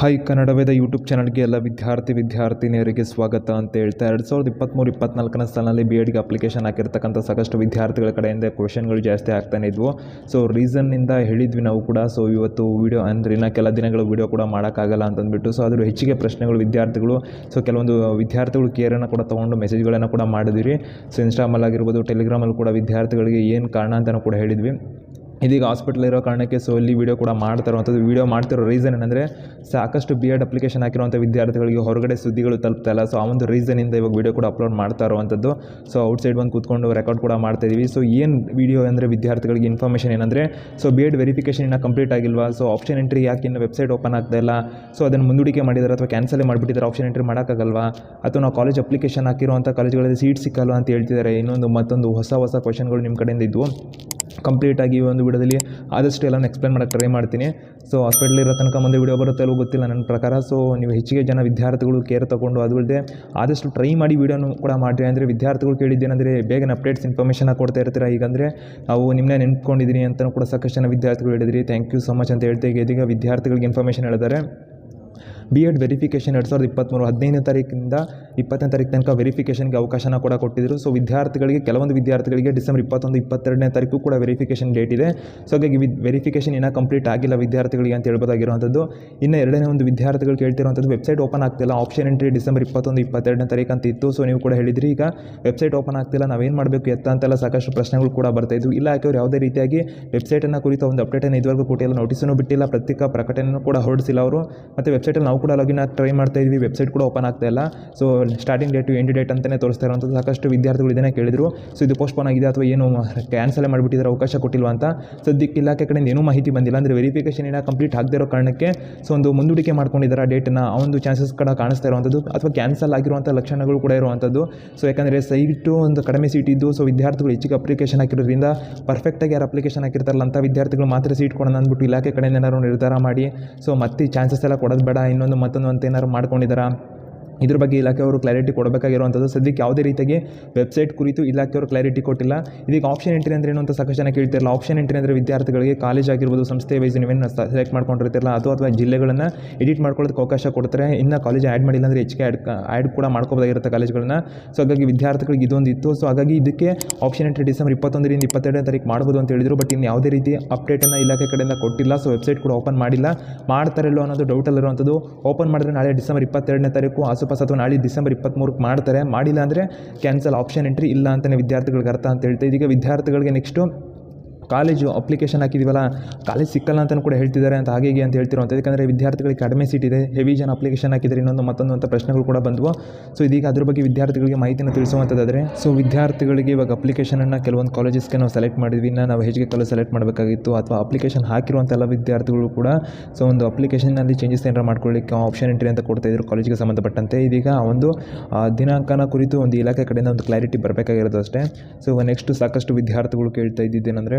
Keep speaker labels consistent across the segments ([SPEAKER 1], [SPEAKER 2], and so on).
[SPEAKER 1] Hi Kannada Veda YouTube ಚಾನಲ್ಗೆ ಎಲ್ಲ ವಿದ್ಯಾರ್ಥಿ ವಿದ್ಯಾರ್ಥಿನಿಯರಿಗೆ ಸ್ವಾಗತ ಅಂತ ಹೇಳ್ತಾ ಎರಡು ಸಾವಿರದ ಇಪ್ಪತ್ತ್ಮೂರು ಇಪ್ಪತ್ನಾಲ್ಕನೇ ಸಾಲಿನಲ್ಲಿ ಬಿ ಎಡ್ಗೆ ಅಪ್ಲಿಕೇಶನ್ ಹಾಕಿರ್ತಕ್ಕಂಥ ಸಾಕಷ್ಟು ವಿದ್ಯಾರ್ಥಿಗಳ ಕಡೆಯಿಂದ ಕ್ವಶನ್ಗಳು ಜಾಸ್ತಿ ಆಗ್ತಾನೆ ಇದ್ವು. ಸೊ ರೀಸನ್ನಿಂದ ಹೇಳಿದ್ವಿ ನಾವು ಕೂಡ. ಸೊ ಇವತ್ತು ವೀಡಿಯೋ ಅಂದರೆ ಇನ್ನು ಕೆಲ ದಿನಗಳು ವೀಡಿಯೋ ಕೂಡ ಮಾಡೋಕ್ಕಾಗಲ್ಲ ಅಂತಂದ್ಬಿಟ್ಟು ಸೊ ಅದರ ಹೆಚ್ಚಿಗೆ ಪ್ರಶ್ನೆಗಳು ವಿದ್ಯಾರ್ಥಿಗಳು ಸೊ ಕೆಲವೊಂದು ವಿದ್ಯಾರ್ಥಿಗಳು ಕೇರನ್ನು ಕೂಡ ತೊಗೊಂಡು ಮೆಸೇಜ್ಗಳನ್ನು ಕೂಡ ಮಾಡಿದ್ವಿ ಸೊ ಇನ್ಸ್ಟಾಮಲ್ಲಿ ಆಗಿರ್ಬೋದು ಟೆಲಿಗ್ರಾಮಲ್ಲಿ ಕೂಡ ವಿದ್ಯಾರ್ಥಿಗಳಿಗೆ ಏನು ಕಾರಣ ಅಂತಲೂ ಕೂಡ ಹೇಳಿದ್ವಿ. ಇದೀಗ ಹಾಸ್ಪಿಟಲ್ ಇರೋ ಕಾರಣಕ್ಕೆ ಸೊ ಇಲ್ಲಿ ವೀಡಿಯೋ ಕೂಡ ಮಾಡ್ತಾ ಇರುವಂಥದ್ದು ವೀಡಿಯೋ ಮಾಡ್ತಿರೋ ರೀಸನ್ ಏನಂದರೆ, ಸಾಕಷ್ಟು ಬಿ ಎಡ್ ಅಪ್ಲಿಕೇಶನ್ ಹಾಕಿರುವಂಥ ವಿದ್ಯಾರ್ಥಿಗಳಿಗೆ ಹೊರಗಡೆ ಸುದ್ದಿಗಳು ತಲುಪ್ತಾ ಇಲ್ಲ. ಸೊ ಆ ಒಂದು ರೀಸನಿಂದ ಇವಾಗ ವೀಡಿಯೋ ಕೂಡ ಅಪ್ಲೋಡ್ ಮಾಡ್ತಾ ಇರುವಂಥದ್ದು ಸೊ ಔಟ್ಸೈಡ್ ಬಂದು ಕೂತ್ಕೊಂಡು ರೆಕಾರ್ಡ್ ಕೂಡ ಮಾಡ್ತಾ ಇದೀವಿ. ಸೊ ಏನು ವೀಡಿಯೋ ಅಂದರೆ ವಿದ್ಯಾರ್ಥಿಗಳಿಗೆ ಇನ್ಫಾರ್ಮೇಷನ್ ಏನಂದರೆ ಸೊ ಬಿ ಎಡ್ ವೆರಿಫಿಕೇಷನ್ ಇನ್ನೂ ಕಂಪ್ಲೀಟ್ ಆಗಿಲ್ವಾ? ಸೊ ಆಪ್ಷನ್ ಎಂಟ್ರಿ ಯಾಕೆ ಇನ್ನು ವೆಬ್ಸೈಟ್ ಓಪನ್ ಆಗ್ತಾ ಇಲ್ಲ? ಸೊ ಅದನ್ನು ಮುಂದೂಡಿಕೆ ಮಾಡಿದ್ದಾರೆ ಅಥವಾ ಕ್ಯಾನ್ಸಲೇ ಮಾಡಿಬಿಟ್ಟಿದ್ದಾರೆ ಆಪ್ಷನ್ ಎಂಟ್ರಿ ಮಾಡೋಕ್ಕಾಗಲ್ವಾ? ಅಥವಾ ನಾವು ಕಾಲೇಜ್ ಅಪ್ಲಿಕೇಶನ್ ಹಾಕಿರುವಂಥ ಕಾಲೇಜ್ಗಳಲ್ಲಿ ಸೀಟ್ ಸಿಕ್ಕಲ್ವಾ ಅಂತ ಹೇಳ್ತಿದ್ದಾರೆ ಇನ್ನೊಂದು ಮತ್ತೊಂದು ಹೊಸ ಹೊಸ ಕ್ವಶನ್ಗಳು ನಿಮ್ಮ ಕಡೆಯಿಂದ ಇದ್ವು. ಕಂಪ್ಲೀಟಾಗಿ ಈ ಒಂದು ವಿಡಿಯೋದಲ್ಲಿ ಆದಷ್ಟು ಎಲ್ಲ ಎಕ್ಸ್ಪ್ಲೇನ್ ಮಾಡೋಕ್ಕೆ ಟ್ರೈ ಮಾಡ್ತೀನಿ. ಸೊ ಇರೋ ತನಕ ಮುಂದೆ ವಿಡಿಯೋ ಬರುತ್ತೆ ಅಲ್ಲೂ ಗೊತ್ತಿಲ್ಲ ನನ್ನ ಪ್ರಕಾರ. ಸೊ ನೀವು ಹೆಚ್ಚಿಗೆ ಜನ ವಿದ್ಯಾರ್ಥಿಗಳು ಕೇರ್ ತಗೊಂಡು ಅದು ಅಲ್ಲದೆ ಆದಷ್ಟು ಟ್ರೈ ಮಾಡಿ ವೀಡಿಯೋನು ಕೂಡ ಮಾಡಿರಿ. ಅಂದರೆ ವಿದ್ಯಾರ್ಥಿಗಳು ಕೇಳಿದ್ದೇನೆಂದರೆ ಬೇಗನೆ ಅಪ್ಡೇಟ್ಸ್ ಇನ್ಫಾರ್ಮೇಷನ್ ಕೊಡ್ತಾ ಇರ್ತೀರ? ಈಗಂದರೆ ನಾವು ನಿಮ್ಮನ್ನೇ ನೆನ್ಕೊಂಡಿದ್ದೀನಿ ಅಂತಲೂ ಕೂಡ ಸಾಕಷ್ಟು ಜನ ವಿದ್ಯಾರ್ಥಿಗಳು ಹೇಳಿದ್ರಿ. ಥ್ಯಾಂಕ್ ಯು ಸೊ ಮಚ್ ಅಂತ ಹೇಳ್ತಾ ಇದೀಗ ವಿದ್ಯಾರ್ಥಿಗಳಿಗೆ ಇನ್ಫಾರ್ಮೇಷನ್ ಹೇಳಿದ್ದಾರೆ. ಬಿ ಎಡ್ ವೆರಿಫಿಕೇಷನ್ ಎರಡು ಸಾವಿರದ ಇಪ್ಪತ್ತ್ಮೂರು ಹದಿನೈದನೇ ತಾರೀಕಿಂದ ಇಪ್ಪತ್ತನೇ ತಾರೀಕು ತನಕ ವೆರಿಫಿಕೇಷನ್ಗೆ ಅವಕಾಶನ ಕೂಡ ಕೊಟ್ಟಿದ್ದರು ಸೊ ವಿದ್ಯಾರ್ಥಿಗಳಿಗೆ, ಕೆಲವೊಂದು ವಿದ್ಯಾರ್ಥಿಗಳಿಗೆ ಡಿಸೆಂಬರ್ ಇಪ್ಪತ್ತೊಂದು, ಇಪ್ಪತ್ತೆರಡನೇ ತಾರೀಕು ಕೂಡ ವೆರಿಫಿಕೇಷನ್ ಡೇಟ್ ಇದೆ. ಸೊ ಹಾಗಾಗಿ ವಿದ್ ವೆರಿಫಿಕೇಷನ್ ಇನ್ನೂ ಕಂಪ್ಲೀಟ್ ಆಗಿಲ್ಲ ವಿದ್ಯಾರ್ಥಿಗಳಿಗೆ ಅಂತ ಹೇಳ್ಬೋದಾಗಿರುವಂಥದ್ದು. ಇನ್ನು ಎರಡನೇ ಒಂದು ವಿದ್ಯಾರ್ಥಿಗಳು ಕೇಳ್ತಿರುವಂಥದ್ದು ವೆಬ್ಸೈಟ್ ಓಪನ್ ಆಗ್ತಿಲ್ಲ. ಆಪ್ಷನ್ ಎಂಟ್ರಿ ಡಿಸೆಂಬರ್ ಇಪ್ಪತ್ತೊಂದು, ಇಪ್ಪತ್ತೆರಡನೇ ತಾರೀಕು ಅಂತ ಇತ್ತು. ಸೊ ನೀವು ಕೂಡ ಹೇಳಿದ್ರಿ. ಈಗ ವೆಬ್ಸೈಟ್ ಓಪನ್ ಆಗ್ತಿಲ್ಲ, ನಾವೇನು ಮಾಡಬೇಕು, ಎತ್ತ ಅಂತೆಲ್ಲ ಸಾಕಷ್ಟು ಪ್ರಶ್ನೆಗಳು ಕೂಡ ಬರ್ತಾ ಇದ್ವು. ಅವ್ರು ಯಾವುದೇ ರೀತಿಯಾಗಿ ವೆಬ್ಸೈಟನ್ನು ಕುರಿತ ಒಂದು ಅಪ್ಡೇಟನ್ನು ಇದುವರೆಗೂ ಕೊಟ್ಟಿಲ್ಲ ನೋಟಿಸನ್ನು ಬಿಟ್ಟಿಲ್ಲ, ಪ್ರತ್ಯೇಕ ಪ್ರಕಟಣೆಯನ್ನು ಕೂಡ ಹೊರಡಿಸಿಲ್ಲ ಅವರು. ಮತ್ತು ವೆಬ್ಸೈಟಲ್ಲಿ ನಾವು ಕೂಡ ಲಾಗಿನ್ ಆಗಿ ಟ್ರೈ ಮಾಡ್ತಾ ಇದ್ವಿ ವೆಬ್ಸೈಟ್ ಕೂಡ ಓಪನ್ ಆಗ್ತಾ ಇಲ್ಲ. So starting date end date ಅಂತಲೇ ತೋರಿಸ್ತಾ ಇರುವಂಥದ್ದು. ಸಾಕಷ್ಟು ವಿದ್ಯಾರ್ಥಿಗಳು ಇದನ್ನೇ ಕೇಳಿದರು. ಸೊ ಇದು ಪೋಸ್ಟ್ಪೋನ್ ಆಗಿದೆ ಅಥವಾ ಏನು ಕ್ಯಾನ್ಸಲ್ ಮಾಡಿಬಿಟ್ಟಿದ್ದಾರೆ ಅವಕಾಶ ಕೊಟ್ಟಿಲ್ವಾ ಅಂತ. ಸದ್ಯಕ್ಕೆ ಇಲಾಖೆ ಕಡೆಯಿಂದ ಏನೂ ಮಾಹಿತಿ ಬಂದಿಲ್ಲ. ಅಂದರೆ ವೆರಿಫಿಕೇಷನ್ ಏನೋ ಕಂಪ್ಲೀಟ್ ಆಗದೇ ಇರೋ ಕಾರಣಕ್ಕೆ ಸೊ ಒಂದು ಮುಂದೂಡಿಕೆ ಮಾಡ್ಕೊಂಡಿದ್ದಾರೆ ಆ ಡೇಟನ್ನು ಆ ಒಂದು ಚಾನ್ಸಸ್ ಕೂಡ ಕಾಣಿಸ್ತಾ ಇರುವಂಥದ್ದು. ಅಥವಾ ಕ್ಯಾನ್ಸಲ್ ಆಗಿರುವಂಥ ಲಕ್ಷಣಗಳು ಕೂಡ ಇರುವಂಥದ್ದು. ಸೊ ಯಾಕಂದರೆ ಸೈಟು ಒಂದು ಕಡಿಮೆ ಸೀಟ್ ಇದ್ದು ಸೊ ವಿದ್ಯಾರ್ಥಿಗಳು ಹೆಚ್ಚಿಗೆ ಅಪ್ಲಿಕೇಶನ್ ಹಾಕಿರೋದ್ರಿಂದ ಪರ್ಫೆಕ್ಟಾಗಿ ಯಾರು ಅಪ್ಲಿಕೇಶನ್ ಹಾಕಿರ್ತಾರಲ್ಲ ಅಂತ ವಿದ್ಯಾರ್ಥಿಗಳು ಮಾತ್ರ ಸೀಟ್ ಕೊಡೋಣ ಅಂದ್ಬಿಟ್ಟು ಇಲಾಖೆ ಕಡೆಯಿಂದ ಏನಾದ್ರು ನಿರ್ಧಾರ ಮಾಡಿ. ಸೊ ಮತ್ತೆ ಚಾನ್ಸಸ್ ಎಲ್ಲ ಕೊಡೋದು ಬೇಡ. ಇನ್ನೊಂದು ಮತ್ತೊಂದು ಅಂತ ಏನಾದ್ರು ಮಾಡ್ಕೊಂಡಿದ್ದಾರಾ? ಇದ್ರ ಬಗ್ಗೆ ಇಲಾಖೆಯವರು ಕ್ಲಾರಿಟಿ ಕೊಡಬೇಕಾಗಿರುವಂಥದ್ದು. ಸದ್ಯಕ್ಕೆ ಯಾವುದೇ ರೀತಿಯಾಗಿ ವೆಬ್ಸೈಟ್ ಕುರಿತು ಇಲಾಖೆಯವರು ಕ್ಲಾರಿಟಿ ಕೊಟ್ಟಿಲ್ಲ. ಇದೀಗ ಆಪ್ಷನ್ ಎಂಟ್ರಿ ಅಂದ್ರೆ ಏನು ಅಂತ ಸಾಕಷ್ಟು ಜನ ಕೇಳ್ತಿರಲ್ಲ ಆಪ್ಷನ್ ಎಂಟ್ರಿ ಅಂದರೆ ವಿದ್ಯಾರ್ಥಿಗಳಿಗೆ ಕಾಲೇಜ್ ಆಗಿರ್ಬೋದು, ಸಂಸ್ಥೆ ವೈಸ್ ನೀವೇನು ಸೆಲೆಕ್ಟ್ ಮಾಡ್ಕೊಂಡಿರ್ತಿರಲ್ಲ ಅಥವಾ ಅಥವಾ ಜಿಲ್ಲೆಗಳನ್ನು ಎಡಿಟ್ ಮಾಡ್ಕೊಳ್ಳೋದಕ್ಕೆ ಅವಕಾಶ ಕೊಡ್ತಾರೆ. ಇನ್ನು ಕಾಲೇಜ್ ಆ್ಯಡ್ ಮಾಡಿಲ್ಲ ಅಂದರೆ ಹೆಚ್ಚಿಗೆ ಆ್ಯಡ್ ಆ್ಯಡ್ ಕೂಡ ಮಾಡ್ಕೋಬೋದಾಗಿರುತ್ತೆ ಕಾಲೇಜ್ಗಳನ್ನ ಸೊ ಹಾಗಾಗಿ ವಿದ್ಯಾರ್ಥಿಗಳಿಗೆ ಇದೊಂದು ಇತ್ತು. ಸೊ ಹಾಗಾಗಿ ಇದಕ್ಕೆ ಆಪ್ಷನ್ ಎಂಟ್ರಿ ಡಿಸೆಂಬರ್ ಇಪ್ಪತ್ತೊಂದರಿಂದ ಇಪ್ಪತ್ತೆರಡನೇ ತಾರೀಕು ಮಾಡ್ಬೋದು ಅಂತ ಹೇಳಿದರು. ಬಟ್ ಇನ್ನು ಯಾವುದೇ ರೀತಿ ಅಪ್ಡೇಟನ್ನು ಇಲಾಖೆ ಕಡೆಯಿಂದ ಕೊಟ್ಟಿಲ್ಲ. ಸೊ ವೆಬ್ಸೈಟ್ ಕೂಡ ಓಪನ್ ಮಾಡಿಲ್ಲ. ಮಾಡ್ತಾರಲ್ಲೋ ಅನ್ನೋದು ಡೌಟಲ್ಲಿರುವಂಥದ್ದು ಓಪನ್ ಮಾಡಿದ್ರೆ ನಾಳೆ ಡಿಸೆಂಬರ್ ಇಪ್ಪತ್ತೆರಡನೇ ತಾರೀಕು ಆಸುಪಾಸು ಅಥವಾ ನಾಳೆ ಡಿಸೆಂಬರ್ ಇಪ್ಪತ್ತ್ಮೂರಕ್ಕೆ ಮಾಡ್ತಾರೆ. ಮಾಡಿಲ್ಲ ಅಂದರೆ ಕ್ಯಾನ್ಸಲ್ ಆಪ್ಷನ್ ಎಂಟ್ರಿ ಇಲ್ಲ ಅಂತಲೇ ವಿದ್ಯಾರ್ಥಿಗಳಿಗೆ ಅರ್ಥ ಅಂತ ಹೇಳ್ತಾ ಇದೀಗ. ವಿದ್ಯಾರ್ಥಿಗಳಿಗೆ ನೆಕ್ಸ್ಟು ಕಾಲೇಜು ಅಪ್ಲಿಕೇಶನ್ ಹಾಕಿದ್ದೀವಲ್ಲ ಕಾಲೇಜ್ ಸಿಕ್ಕಲ್ಲ ಅಂತಲೂ ಕೂಡ ಹೇಳ್ತಿದ್ದಾರೆ ಅಂತ ಹಾಗೆ ಅಂತ ಹೇಳ್ತಿರುವಂಥ ಯಾಕಂದರೆ ವಿದ್ಯಾರ್ಥಿಗಳಿಗೆ ಕಡಿಮೆ ಸೀಟ್ ಇದೆ ಹೆವಿ ಜನ ಅಪ್ಲಿಕೇಶನ್ ಹಾಕಿದರೆ ಇನ್ನೊಂದು ಮತ್ತೊಂದು ಅಂತ ಪ್ರಶ್ನೆಗಳು ಕೂಡ ಬಂದವು. ಸೊ ಇದೀಗ ಅದ್ರ ಬಗ್ಗೆ ವಿದ್ಯಾರ್ಥಿಗಳಿಗೆ ಮಾಹಿತಿನ ತಿಳಿಸುವಂಥದ್ದಾದರೆ ಸೊ ವಿದ್ಯಾರ್ಥಿಗಳಿಗೆ ಇವಾಗ ಅಪ್ಲಿಕೇಶನನ್ನು ಕೆಲವೊಂದು ಕಾಲೇಜಸ್ಗೆ ನಾವು ಸೆಲೆಕ್ಟ್ ಮಾಡಿದ್ವಿ. ಇನ್ನು ನಾವು ಹೆಚ್ಚಿಗೆ ಕಾಲೇಜ್ ಸೆಲೆಕ್ಟ್ ಮಾಡಬೇಕಾಗಿತ್ತು. ಅಥವಾ ಅಪ್ಲಿಕೇಶನ್ ಹಾಕಿರುವಂಥ ಎಲ್ಲ ವಿದ್ಯಾರ್ಥಿಗಳು ಕೂಡ ಸೊ ಒಂದು ಅಪ್ಲಿಕೇಶನ್ನಲ್ಲಿ ಚೇಂಜಸ್ ಏನಾರ ಮಾಡ್ಕೊಳ್ಳಿಕ್ಕೆ ಆಪ್ಷನ್ ಎಂಟ್ರಿ ಅಂತ ಕೊಡ್ತಾ ಇದ್ರು ಕಾಲೇಜಿಗೆ ಸಂಬಂಧಪಟ್ಟಂತೆ. ಇದೀಗ ಒಂದು ದಿನಾಂಕನ ಕುರಿತು ಒಂದು ಇಲಾಖೆ ಕಡೆಯಿಂದ ಒಂದು ಕ್ಲಾರಿಟಿ ಬರಬೇಕಾಗಿರೋದು ಅಷ್ಟೇ. ಸೊ ನೆಕ್ಸ್ಟ್ ಸಾಕಷ್ಟು ವಿದ್ಯಾರ್ಥಿಗಳು ಕೇಳ್ತಾ ಇದ್ದಿದ್ದೇನೆಂದರೆ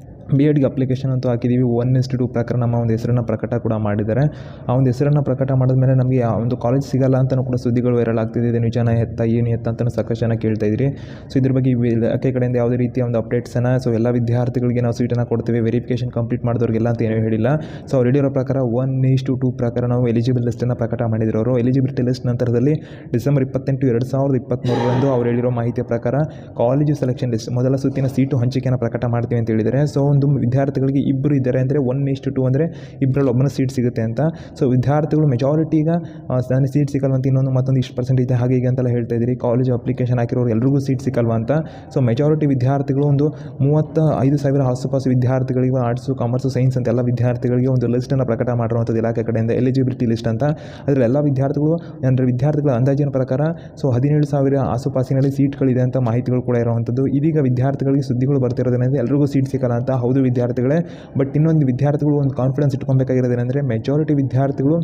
[SPEAKER 1] ಬಿ ಎಡ್ಗೆ ಅಪ್ಲಿಕೇಶನ್ ಅಂತೂ ಹಾಕಿದ್ದೀವಿ ಒನ್ ಇಸ್ಟು ಟು ಪ್ರಕಾರ ನಮ್ಮ ಒಂದು ಹೆಸರನ್ನು ಪ್ರಕಟ ಕೂಡ ಮಾಡಿದ್ದಾರೆ. ಆ ಒಂದು ಹೆಸರನ್ನು ಪ್ರಕಟ ಮಾಡಿದ್ಮೇಲೆ ನಮಗೆ ಆ ಒಂದು ಕಾಲೇಜ್ ಸಿಗಲ್ಲ ಅಂತಲೂ ಕೂಡ ಸುದ್ದಿಗಳು ವೈರಲ್ ಆಗ್ತಿದೆ. ನಿಜಾನ ಎತ್ತ, ಏನು ಎತ್ತ ಅಂತಲೂ ಸಾಕಷ್ಟು ಜನ ಕೇಳ್ತಾ ಇದ್ರಿ. ಸೊ ಇದ್ರ ಬಗ್ಗೆ ಇಲಾಖೆ ಕಡೆಯಿಂದ ಯಾವುದೇ ರೀತಿಯ ಒಂದು ಅಪ್ಡೇಟ್ಸನ್ನು ಸೊ ಎಲ್ಲ ವಿದ್ಯಾರ್ಥಿಗಳಿಗೆ ನಾವು ಸೀಟನ್ನು ಕೊಡ್ತೀವಿ. ವೆರಿಫಿಕೇಶನ್ ಕಂಪ್ಲೀಟ್ ಮಾಡಿದವ್ರಿಗೆಲ್ಲ ಅಂತ ಏನೂ ಹೇಳಿಲ್ಲ. ಸೊ ಅವ್ರು ಹೇಳಿರೋ ಪ್ರಕಾರ ಒನ್ ಇಸ್ಟು ಟು ಪ್ರಕಾರ ನಾವು ಎಲಿಜಿಬಲ್ ಲಿಸ್ಟನ್ನು ಪ್ರಕಟ ಮಾಡಿದ್ರು ಅವರು. ಎಲಿಜಿಬಿಲಿಟಿ ಲಿಸ್ಟ್ ನಂತರದಲ್ಲಿ ಡಿಸೆಂಬರ್ ಇಪ್ಪತ್ತೆಂಟು, ಎರಡು ಸಾವಿರದ ಇಪ್ಪತ್ತ್ಮೂರರಂದು ಅವ್ರು ಹೇಳಿರೋ ಮಾಹಿತಿಯ ಪ್ರಕಾರ ಕಾಲೇಜು ಸೆಲೆಕ್ಷನ್ ಲಿಸ್ಟ್ ಮೊದಲ ಸುತ್ತಿನ ಸೀಟು ಹಂಚಿಕೆಯನ್ನು ಪ್ರಕಟ ಮಾಡ್ತೀವಿ ಅಂತ ಹೇಳಿದರೆ ಸೊ ಒಂದು ವಿದ್ಯಾರ್ಥಿಗಳಿಗೆ ಇಬ್ಬರು ಇದ್ದಾರೆ ಅಂದರೆ ಒನ್ ಇಷ್ಟು ಟು ಅಂದರೆ ಇಬ್ಬರಲ್ಲಿ ಒಬ್ಬನ ಸೀಟ್ ಸಿಗುತ್ತೆ ಅಂತ. ಸೊ ವಿದ್ಯಾರ್ಥಿಗಳು ಮೆಜಾರಿಟಿ ಈಗ ನನಗೆ ಸೀಟ್ ಸಿಗಲ್ವ ಅಂತ ಇನ್ನೊಂದು ಮತ್ತೊಂದು ಇಷ್ಟು ಪರ್ಸೆಂಟ್ ಇದೆ, ಹಾಗೆ ಹೀಗೆ ಅಂತೆಲ್ಲ ಹೇಳ್ತಾ ಇದ್ದೀರಿ. ಕಾಲೇಜ್ ಅಪ್ಲಿಕೇಶನ್ ಹಾಕಿರೋರು ಎಲ್ರಿಗೂ ಸೀಟ್ ಸಿಕ್ಕಲ್ವ ಅಂತ. ಸೊ ಮೆಜಾರಿಟಿ ವಿದ್ಯಾರ್ಥಿಗಳು ಒಂದು ಮೂವತ್ತ ಐದು ಸಾವಿರ ಆಸುಪಾಸು ವಿದ್ಯಾರ್ಥಿಗಳಿಗೆ ಆರ್ಟ್ಸು ಕಾಮರ್ಸ್ ಸೈನ್ಸ್ ಅಂತ ಎಲ್ಲ ವಿದ್ಯಾರ್ಥಿಗಳಿಗೆ ಒಂದು ಲಿಸ್ಟನ್ನು ಪ್ರಕಟ ಮಾಡಿರುವಂಥದ್ದು ಇಲಾಖೆ ಕಡೆಯಿಂದ ಎಲಿಜಿಬಿಲಿಟಿ ಲಿಸ್ಟ್ ಅಂತ. ಅದರಲ್ಲಿ ಎಲ್ಲ ವಿದ್ಯಾರ್ಥಿಗಳು, ಅಂದರೆ ವಿದ್ಯಾರ್ಥಿಗಳ ಅಂದಾಜಿನ ಪ್ರಕಾರ ಸೊ ಹದಿನೇಳು ಸಾವಿರ ಆಸುಪಾಸಿನಲ್ಲಿ ಸೀಟ್ಗಳಿದೆ ಅಂತ ಮಾಹಿತಿಗಳು ಕೂಡ ಇರುವಂಥದ್ದು. ಇದೀಗ ವಿದ್ಯಾರ್ಥಿಗಳಿಗೆ ಸುದ್ದಿಗಳು ಬರ್ತಿರೋದ್ರಿಂದ ಎಲ್ರಿಗೂ ಸೀಟ್ ಸಿಕ್ಕಲ್ಲ ಅಂತ ಹೌದು ವಿದ್ಯಾರ್ಥಿಗಳೇ. ಬಟ್ ಇನ್ನೊಂದು ವಿದ್ಯಾರ್ಥಿಗಳು ಒಂದು ಕಾನ್ಫಿಡೆನ್ಸ್ ಇಟ್ಕೊಬೇಕಾಗಿರೋದೇನೆಂದರೆ ಮೆಜಾರಿಟಿ ವಿದ್ಯಾರ್ಥಿಗಳು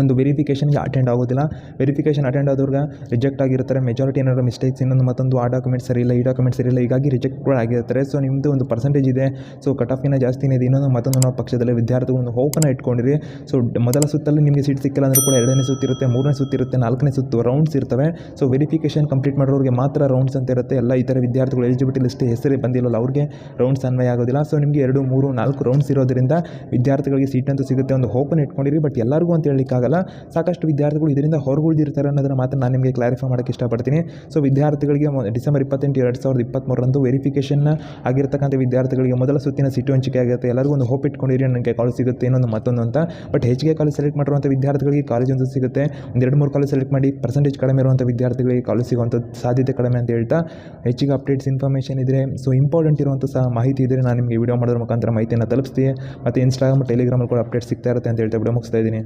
[SPEAKER 1] ಒಂದು ವೆರಿಫಿಕೇಷನ್ಗೆ ಅಟೆಂಡ್ ಆಗೋದಿಲ್ಲ. ವೆರಿಫಿಕೇಷನ್ ಅಟೆಂಡ್ ಆದವ್ರಿಗೆ ರಿಜೆಕ್ಟ್ ಆಗಿರ್ತಾರೆ. ಮೆಜಾರಿಟಿ ಏನಾದ್ರು ಮಿಸ್ಟೇಕ್ಸ್ ಇನ್ನೊಂದು ಮತ್ತೊಂದು ಆ ಡಾಕ್ಯುಮೆಂಟ್ ಸರಿ ಇಲ್ಲ, ಈ ಡಾಕ್ಯುಮೆಂಟ್ ಸರಿ ಇಲ್ಲ, ಹೀಗಾಗಿ ರಿಜೆಕ್ಟ್ ಕೂಡ ಆಗಿರ್ತಾರೆ. ಸೊ ನಿಮ್ಮದು ಒಂದು ಪರ್ಸೆಂಟೇಜ್ ಇದೆ. ಸೊ ಕಟ್ ಆಫಿನ ಜಾಸ್ತಿನೇ ಇದೆ. ಇನ್ನೊಂದು ಮತ್ತೊಂದು ನಾವು ಪಕ್ಷದಲ್ಲಿ ವಿದ್ಯಾರ್ಥಿಗಳು ಒಂದು ಹೋಪನ್ನು ಇಟ್ಕೊಂಡಿರಿ. ಸೊ ಮೊದಲ ಸುತ್ತಲ್ಲಿ ನಿಮಗೆ ಸೀಟ್ ಸಿಕ್ಕಿಲ್ಲ ಅಂದರೂ ಕೂಡ ಎರಡನೇ ಸುತ್ತಿರುತ್ತೆ ಮೂರನೇ ಸುತ್ತಿರುತ್ತೆ ನಾಲ್ಕನೇ ಸುತ್ತು ರೌಂಡ್ಸ್ ಇರ್ತವೆ. ಸೊ ವೆರಿಫಿಕೇಷನ್ ಕಂಪ್ಲೀಟ್ ಮಾಡೋರಿಗೆ ಮಾತ್ರ ರೌಂಡ್ಸ್ ಅಂತ ಇರುತ್ತೆ. ಎಲ್ಲ ಇತರ ವಿದ್ಯಾರ್ಥಿಗಳು ಎಲಿಜಿಬಿಲಿಟಿ ಲಿಸ್ಟ್ ಹೆಸರೇ ಬಂದಿಲ್ಲ ಅವ್ರಿಗೆ ರೌಂಡ್ಸ್ ಅನ್ವಯ ಆಗೋದಿಲ್ಲ. ಸೊ ನಿಮಗೆ ಎರಡು, ಮೂರು, ನಾಲ್ಕು ರೌಂಡ್ಸ್ ಇರೋದ್ರಿಂದ ವಿದ್ಯಾರ್ಥಿಗಳಿಗೆ ಸೀಟ್ ಅಂತೂ ಸಿಗುತ್ತೆ. ಒಂದು ಹೋಪನ್ ಇಟ್ಕೊಂಡಿರಿ ಬಟ್ ಎಲ್ಲರಿಗೂ ಅಂತ ಹೇಳಲಿಕ್ಕಾಗಲ್ಲ ಸಾಕಷ್ಟು ವಿದ್ಯಾರ್ಥಿಗಳು ಇದರಿಂದ ಹೊರಗುಳಿದಿರ್ತಾರೆ ಅನ್ನೋದನ್ನು ಮಾತ್ರ ನಾನು ನಿಮಗೆ ಕ್ಲಾರಿಫೈ ಮಾಡೋಕ್ಕೆ ಇಷ್ಟಪಡ್ತೀನಿ. ಸೊ ವಿದ್ಯಾರ್ಥಿಗಳಿಗೆ ಡಿಸೆಂಬರ್ ಇಪ್ಪತ್ತೆಂಟು ಎರಡು ಸಾವಿರದ ಇಪ್ಪತ್ತ್ಮೂರರಂದು ವೆರಿಫಿಕೇಷನ್ ಆಗಿರ್ತಕ್ಕಂಥ ವಿದ್ಯಾರ್ಥಿಗಳಿಗೆ ಮೊದಲ ಸುತ್ತಿನ ಸೀಟು ಹಂಚಿಕೆ ಆಗುತ್ತೆ. ಎಲ್ಲರಿಗೂ ಒಂದು ಹೋಪ್ ಇಟ್ಕೊಂಡಿರಿ, ನನಗೆ ಕಾಲೇಜ್ ಸಿಗುತ್ತೆ ಇನ್ನೊಂದು ಮತ್ತೊಂದು ಅಂತ. ಬಟ್ ಹೆಚ್ಚಿಗೆ ಕಾಲೇಜ್ ಸೆಲೆಕ್ಟ್ ಮಾಡಿರುವಂಥ ವಿದ್ಯಾರ್ಥಿಗಳಿಗೆ ಕಾಲೇಜ್ ಒಂದು ಸಿಗುತ್ತೆ. ಒಂದು ಎರಡು ಮೂರು ಕಾಲೇಜ್ ಸೆಲೆಕ್ಟ್ ಮಾಡಿ ಪರ್ಸೆಂಟೇಜ್ ಕಡಿಮೆ ಇರುವಂಥ ವಿದ್ಯಾರ್ಥಿಗಳಿಗೆ ಕಾಲೇಜ್ ಸಿಗುವಂಥ ಸಾಧ್ಯತೆ ಕಡಿಮೆ ಅಂತ ಹೇಳ್ತಾ, ಹೆಚ್ಚಿಗೆ ಅಪ್ಡೇಟ್ಸ್ ಇನ್ಫಾರ್ಮೇಷನ್ ಇದ್ದರೆ ಸೊ ಇಂಪಾರ್ಟೆಂಟ್ ಇರುವಂಥ ಸಹ ಮಾಹಿತಿ ಇದ್ದರೆ ನಾನು ನಿಮಗೆ ವಿಡಿಯೋ ಮಾಡೋದ್ರ ಮುಖಾಂತರ ಮಾಹಿತಿಯನ್ನು ತಲುಪಿಸ್ತೀನಿ. ಮತ್ತು ಇನ್ಸ್ಟಾಗ್ರಾಮ್ ಟೆಲಿಗ್ರಾಮಲ್ಲಿ ಕೂಡ ಅಪ್ಡೇಟ್ ಸಿಗ್ತಾ ಇರುತ್ತೆ ಅಂತ ಹೇಳ್ತಾ ವಿಡಿಯೋ ಮುಗಿಸ್ತಾ ಇದ್ದೀನಿ.